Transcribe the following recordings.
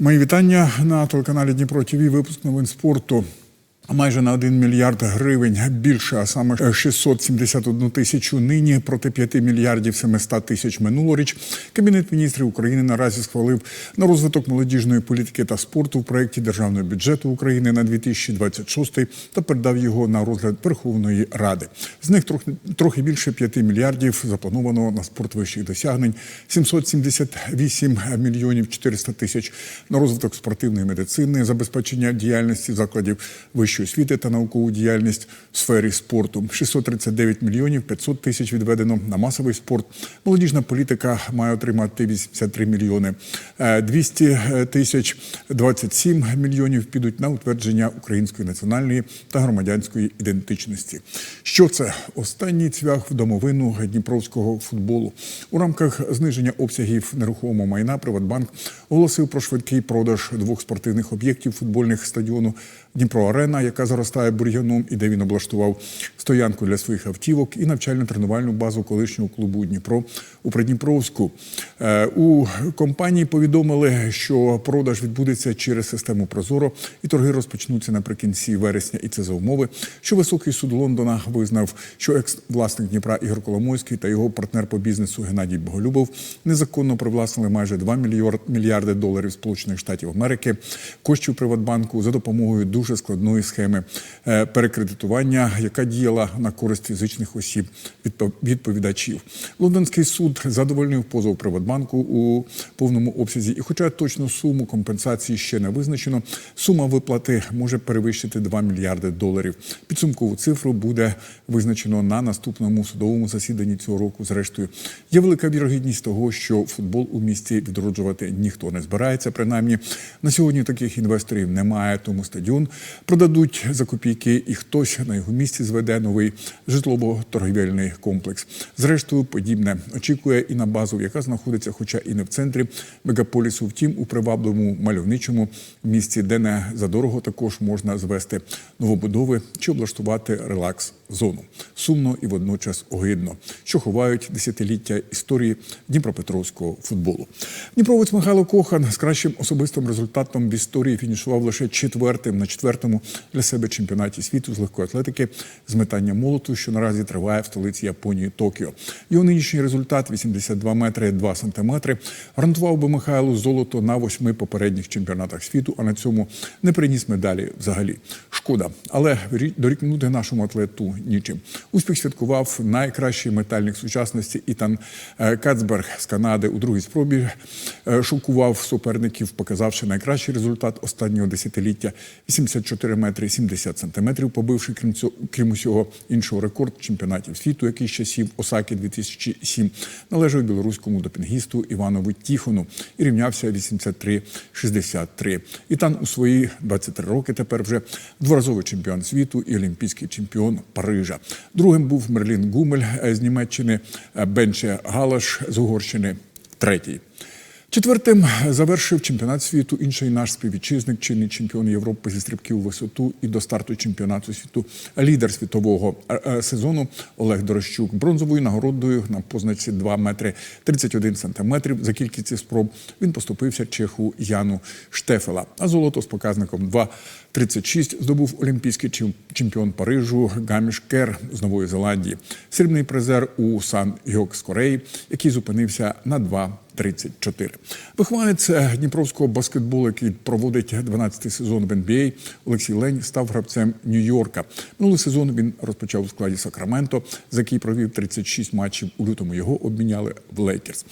Мої вітання на телеканалі Дніпро ТВ. Випуск новин спорту. Майже на 1 мільярд гривень більше, а саме 671 тисячу нині проти 5 мільярдів 700 тисяч минулоріч. Кабінет міністрів України наразі схвалив на розвиток молодіжної політики та спорту в проєкті державного бюджету України на 2026 та передав його на розгляд Верховної Ради. З них трохи трохи більше 5 мільярдів заплановано на спорт вищих досягнень, 778 мільйонів 400 тисяч на розвиток спортивної медицини, забезпечення діяльності закладів вищої освіти та наукову діяльність в сфері спорту. 639 мільйонів 500 тисяч відведено на масовий спорт. Молодіжна політика має отримати 83 мільйони. Е, 200 тисяч 27 мільйонів підуть на утвердження української національної та громадянської ідентичності. Що це останній цвях в домовину дніпровського футболу у рамках зниження обсягів нерухомого майна. Приватбанк оголосив про швидкий продаж двох спортивних об'єктів футбольних стадіону Дніпро Арена, яка заростає бур'яном, і де він облаштував стоянку для своїх автівок і навчально-тренувальну базу колишнього клубу Дніпро у Придніпровську. Е, У компанії повідомили, що продаж відбудеться через систему Прозоро, і торги розпочнуться наприкінці вересня. І це за умови, що високий суд Лондона визнав, що екс-власник Дніпра Ігор Коломойський та його партнер по бізнесу Геннадій Боголюбов незаконно привласнили майже 2 мільярд- мільярди доларів Сполучених Штатів Америки коштів Приватбанку за допомогою дуже складної схеми е, перекредитування, яка діяла на користь фізичних осіб відпо- відповідачів. Лондонський суд задовольнив позов Приватбанку у повному обсязі. І, хоча точну суму компенсації ще не визначено, сума виплати може перевищити 2 мільярди доларів. Підсумкову цифру буде визначено на наступному судовому засіданні цього року. Зрештою, є велика вірогідність того, що футбол у місті відроджувати ніхто не збирається. Принаймні на сьогодні таких інвесторів немає. Тому стадіон продадуть за копійки, і хтось на його місці зведе новий житлово-торгівельний комплекс. Зрештою, подібне очікує і на базу, яка знаходиться, хоча і не в центрі мегаполісу, втім у привабливому мальовничому місці, де не задорого також можна звести новобудови чи облаштувати релакс зону. Сумно і водночас огидно, що ховають десятиліття історії Дніпропетровського футболу. Дніпровець Михайло Кохан з кращим особистим результатом в історії фінішував лише четвертим на четвертому для себе чемпіонаті світу з легкої атлетики з метання молоту, що наразі триває в столиці Японії Токіо. Його нинішній результат 82 метри 2 сантиметри гарантував би Михайлу золото на восьми попередніх чемпіонатах світу, а на цьому не приніс медалі взагалі. Шкода, але рі- дорікнути нашому атлету нічим. Успіх святкував найкращий метальник сучасності Ітан е, Кацберг з Канади у другій спробі. е, Шокував суперників, показавши найкращий результат останнього десятиліття 84 метри 70 сантиметрів, побивши крім цього, крім усього іншого рекорд чемпіонатів світу, який часів Осаки 2007 належав білоруському допінгісту Іванову Тіхону і рівнявся 83-63. Ітан у свої 23 роки тепер вже дворазовий чемпіон світу і олімпійський чемпіон Парижа. Другим був Мерлін Гумель е, з Німеччини, е, Бенче Галаш з Угорщини третій. Четвертим завершив чемпіонат світу інший наш співвітчизник, чинний чемпіон Європи зі стрибків висоту і до старту чемпіонату світу лідер світового е, е, сезону Олег Дорощук. Бронзовою нагородою на позначці 2 метри 31 сантиметрів. За кількістю спроб він поступився чеху Яну Штефела. А золото з показником 2,36 здобув олімпійський чемпіон Парижу Гаміш Кер з Нової Зеландії. Срібний призер у Сан Йок з Кореї, який зупинився на 2 34. Вихованець Дніпровського баскетболу, який проводить 12-й сезон в НБА, Олексій Лень став гравцем Нью-Йорка. Минулий сезон він розпочав у складі Сакраменто, за який провів 36 матчів. У лютому його обміняли в Лейкерс.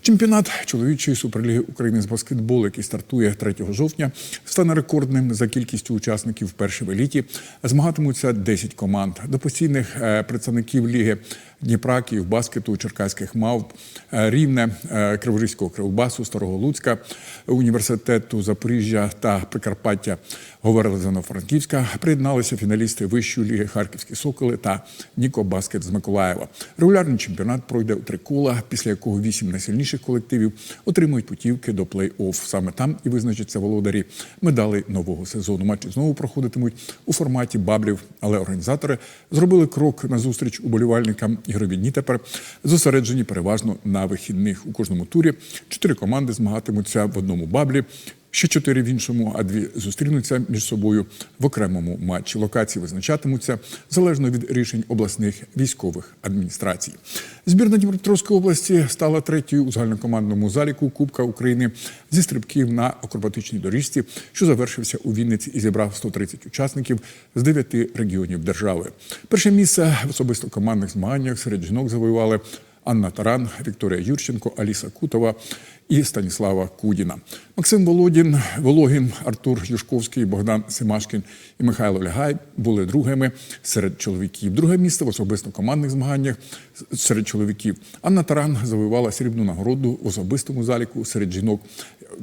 Чемпіонат чоловічої суперліги України з баскетболу, який стартує 3 жовтня, стане рекордним за кількістю учасників вперше в еліті. Змагатимуться 10 команд. До постійних е, представників ліги Дніпра, Київбаскету, Черкаських мавп, е, Рівне, е, Криворізького Кривбасу, Старого Луцька, університету Запоріжжя та Прикарпаття Говорили-Франківська приєдналися фіналісти Вищої ліги Харківські Соколи та Ніко Баскет з Миколаєва. Регулярний чемпіонат пройде у три кола, після якого вісім найсильніших колективів отримують путівки до плей-офф. Саме там і визначаться володарі медалей нового сезону. Матчі знову проходитимуть у форматі баблів, але організатори зробили крок назустріч уболівальникам. Ігрові дні тепер зосереджені переважно на вихідних. У кожному турі чотири команди змагатимуться в одному баблі. Ще чотири в іншому, а дві зустрінуться між собою в окремому матчі. Локації визначатимуться залежно від рішень обласних військових адміністрацій. Збірна Дніпропетровської області стала третьою у загальнокомандному заліку Кубка України зі стрибків на акробатичній доріжці, що завершився у Вінниці і зібрав 130 учасників з дев'яти регіонів держави. Перше місце в особисто командних змаганнях серед жінок завоювали Анна Таран, Вікторія Юрченко, Аліса Кутова і Станіслава Кудіна. Максим Володін, Вологін, Артур Юшковський, Богдан Семашкін і Михайло Лягай були другими серед чоловіків. Друге місце в особисто командних змаганнях серед чоловіків. Анна Таран завоювала срібну нагороду в особистому заліку серед жінок.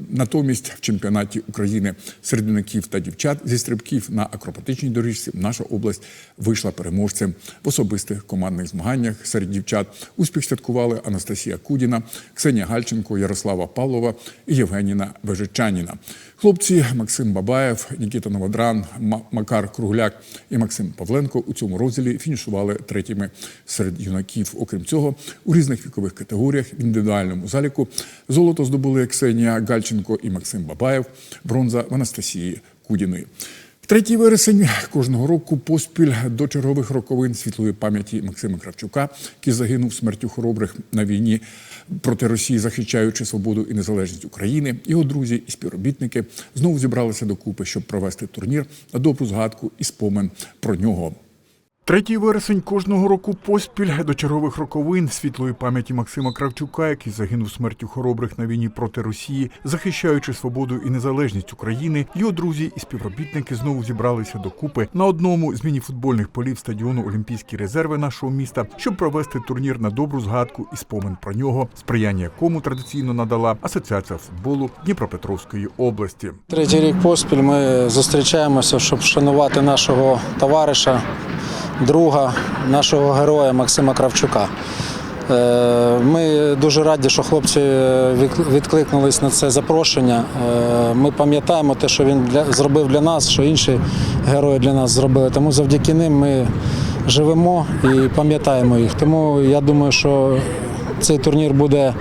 Натомість в чемпіонаті України серед юнаків та дівчат зі стрибків на акробатичній доріжці наша область вийшла переможцем в особистих командних змаганнях серед дівчат. Успіх святкували Анастасія Кудіна, Ксенія Гальченко, Ярослава Павлова і Євгеніна Вежичаніна. Хлопці Максим Бабаєв, Нікіта Новодран, Макар Кругляк і Максим Павленко у цьому розділі фінішували третіми серед юнаків. Окрім цього, у різних вікових категоріях в індивідуальному заліку золото здобули Ксенія Гальченко і Максим Бабаєв, бронза в Анастасії Кудіної. 3 вересень кожного року поспіль до чергових роковин світлої пам'яті Максима Кравчука, який загинув смертю хоробрих на війні проти Росії, захищаючи свободу і незалежність України. Його друзі і співробітники знову зібралися докупи, щоб провести турнір на добру згадку і спомин про нього. Третій вересень кожного року поспіль до чергових роковин світлої пам'яті Максима Кравчука, який загинув смертю хоробрих на війні проти Росії, захищаючи свободу і незалежність України. Його друзі і співробітники знову зібралися докупи на одному з мініфутбольних полів стадіону Олімпійські резерви нашого міста, щоб провести турнір на добру згадку і спомин про нього, сприяння якому традиційно надала Асоціація футболу Дніпропетровської області. Третій рік поспіль ми зустрічаємося, щоб вшанувати нашого товариша, друга, нашого героя Максима Кравчука. Е, Ми дуже раді, що хлопці відкликнулись на це запрошення. Е, Ми пам'ятаємо те, що він для, зробив для нас, що інші герої для нас зробили. Тому завдяки ним ми живемо і пам'ятаємо їх. Тому я думаю, що цей турнір буде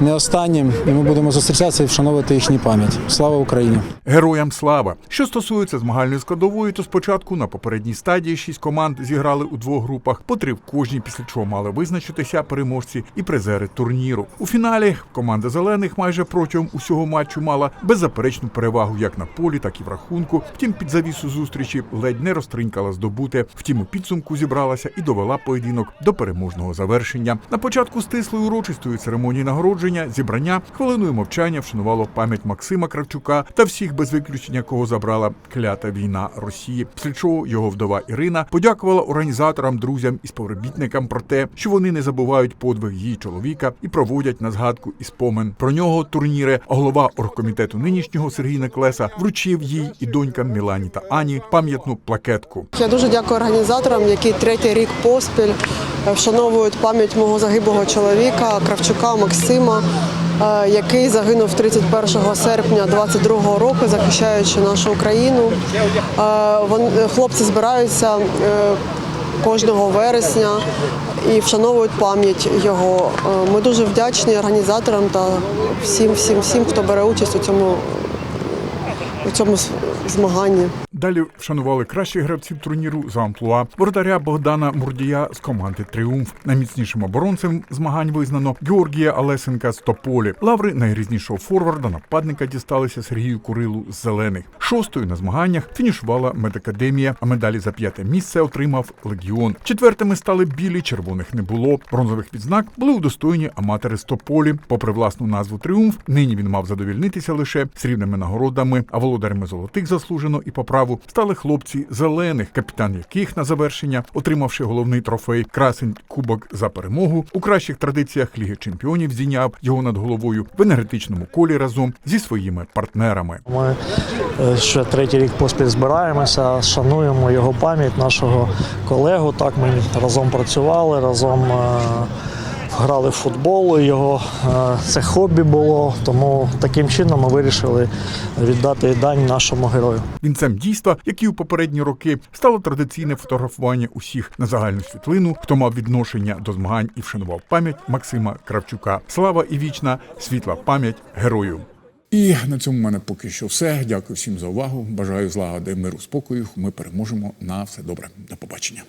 не останнім, і ми будемо зустрічатися і вшановувати їхню пам'ять. Слава Україні! Героям слава! Що стосується змагальної складової, то спочатку на попередній стадії шість команд зіграли у двох групах, по три в кожній, після чого мали визначитися переможці і призери турніру. У фіналі команда зелених майже протягом усього матчу мала беззаперечну перевагу як на полі, так і в рахунку. Втім, під завісу зустрічі ледь не розтринькала здобуте. Втім, у підсумку зібралася і довела поєдинок до переможного завершення. На початку стислої урочистої церемонії нагородження зібрання хвилиною мовчання вшанувало пам'ять Максима Кравчука та всіх без виключення, кого забрала клята війна Росії. Після чого його вдова Ірина подякувала організаторам, друзям і співробітникам про те, що вони не забувають подвиг її чоловіка і проводять на згадку і спомин про нього турніри. А голова оргкомітету нинішнього Сергій Неклеса вручив їй і донькам Мілані та Ані пам'ятну плакетку. Я дуже дякую організаторам, які третій рік поспіль вшановують пам'ять мого загиблого чоловіка Кравчука Максима, е, який загинув 31 серпня 22 року, захищаючи нашу Україну. Е, Хлопці збираються е, кожного вересня і вшановують пам'ять його. Е, Ми дуже вдячні організаторам та всім, всім, всім, хто бере участь у цьому, у цьому змаганні. Далі вшанували кращих гравців турніру за амплуа воротаря Богдана Мурдія з команди Тріумф. Найміцнішим оборонцем змагань визнано Георгія Алесенка з Тополі. Лаври найрізнішого форварда нападника дісталися Сергію Курилу з зелених. Шостою на змаганнях фінішувала медакадемія, а медалі за п'яте місце отримав легіон. Четвертими стали білі, червоних не було. Бронзових відзнак були удостоєні аматори з Тополі. Попри власну назву Тріумф, нині він мав задовільнитися лише срібними нагородами, а володарями золотих заслужено і по праву стали хлопці зелених, капітан яких на завершення, отримавши головний трофей красень кубок за перемогу, у кращих традиціях Ліги Чемпіонів зійняв його над головою в енергетичному колі разом зі своїми партнерами. Ми е, ще третій рік поспіль збираємося, шануємо його пам'ять, нашого колегу. Так ми разом працювали, разом е, грали в футбол. Його е, це хобі було, тому таким чином ми вирішили віддати дань нашому герою. Вінцем дійства, як і у попередні роки, стало традиційне фотографування усіх на загальну світлину, хто мав відношення до змагань і вшанував пам'ять Максима Кравчука. Слава і вічна світла пам'ять герою. І на цьому в мене поки що все. Дякую всім за увагу. Бажаю злагоди, миру, спокою. Ми переможемо на все добре. До побачення.